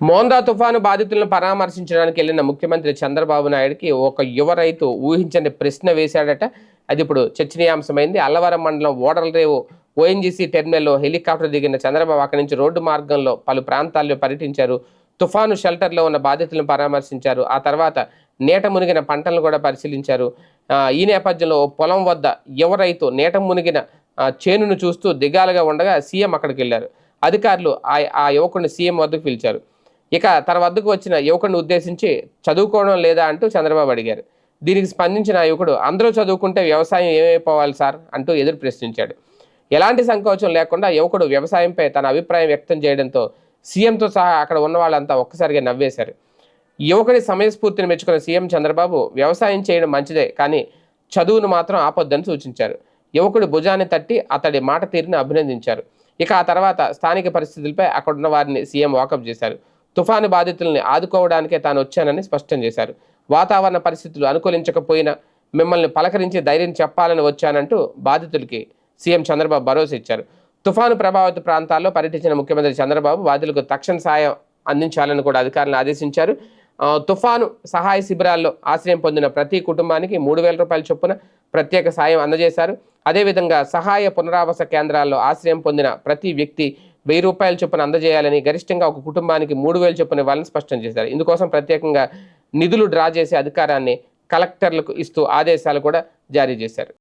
మోందా తుఫాను బాధితులను పరామర్శించడానికి వెళ్ళిన ముఖ్యమంత్రి చంద్రబాబు నాయుడుకి ఒక యువ రైతు ఊహించని ప్రశ్న వేశాడట. అది ఇప్పుడు చర్చనీయాంశమైంది. అల్లవరం మండలం ఓడలరేవు ఓఎన్జీసీ టెర్మినల్లో హెలికాప్టర్ దిగిన చంద్రబాబు అక్కడి నుంచి రోడ్డు మార్గంలో పలు ప్రాంతాల్లో పర్యటించారు. తుఫాను షెల్టర్లో ఉన్న బాధితులను పరామర్శించారు. ఆ తర్వాత నీట మునిగిన పంటలను కూడా పరిశీలించారు. ఈ నేపథ్యంలో పొలం వద్ద యువ రైతు నీట మునిగిన చేనును చూస్తూ దిగాలుగా ఉండగా సీఎం అక్కడికి వెళ్ళారు. అధికారులు ఆ ఆ యువకుడిని సీఎం వద్దకు పిలిచారు. ఇక తన వద్దకు వచ్చిన యువకుడిని ఉద్దేశించి చదువుకోవడం లేదా అంటూ చంద్రబాబు అడిగారు. దీనికి స్పందించిన యువకుడు అందరూ చదువుకుంటే వ్యవసాయం ఏమైపోవాలి సార్? అంటూ ఎదురు ప్రశ్నించాడు. ఎలాంటి సంకోచం లేకుండా యువకుడు వ్యవసాయంపై తన అభిప్రాయం వ్యక్తం చేయడంతో సీఎంతో సహా అక్కడ ఉన్న వాళ్ళంతా ఒక్కసారిగా నవ్వేశారు. యువకుడి సమయస్ఫూర్తిని మెచ్చుకున్న సీఎం చంద్రబాబు వ్యవసాయం చేయడం మంచిదే కానీ చదువును మాత్రం ఆపొద్దని సూచించారు. యువకుడి భుజాన్ని తట్టి అతడి మాట తీరుని అభినందించారు. ఇక ఆ తర్వాత స్థానిక పరిస్థితులపై అక్కడున్న వారిని సీఎం వాకప్ చేశారు. తుఫాను బాధితుల్ని ఆదుకోవడానికే తాను వచ్చానని స్పష్టం చేశారు. వాతావరణ పరిస్థితులు అనుకూలించకపోయినా మిమ్మల్ని పలకరించి ధైర్యం చెప్పాలని వచ్చానంటూ బాధితులకి సీఎం చంద్రబాబు భరోసా ఇచ్చారు. తుఫాను ప్రభావిత ప్రాంతాల్లో పర్యటించిన ముఖ్యమంత్రి చంద్రబాబు బాధితులకు తక్షణ సాయం అందించాలని కూడా అధికారులను ఆదేశించారు. తుఫాను సహాయ శిబిరాల్లో ఆశ్రయం పొందిన ప్రతి కుటుంబానికి మూడు వేల రూపాయల చొప్పున ప్రత్యేక సాయం అందజేశారు. అదేవిధంగా సహాయ పునరావాస కేంద్రాల్లో ఆశ్రయం పొందిన ప్రతి వ్యక్తి వెయ్యి రూపాయల చొప్పున అందజేయాలని గరిష్టంగా ఒక కుటుంబానికి మూడు వేల చొప్పున ఇవ్వాలని స్పష్టం చేశారు. ఇందుకోసం ప్రత్యేకంగా నిధులు డ్రా చేసే అధికారాన్ని కలెక్టర్లకు ఇస్తూ ఆదేశాలు కూడా జారీ చేశారు.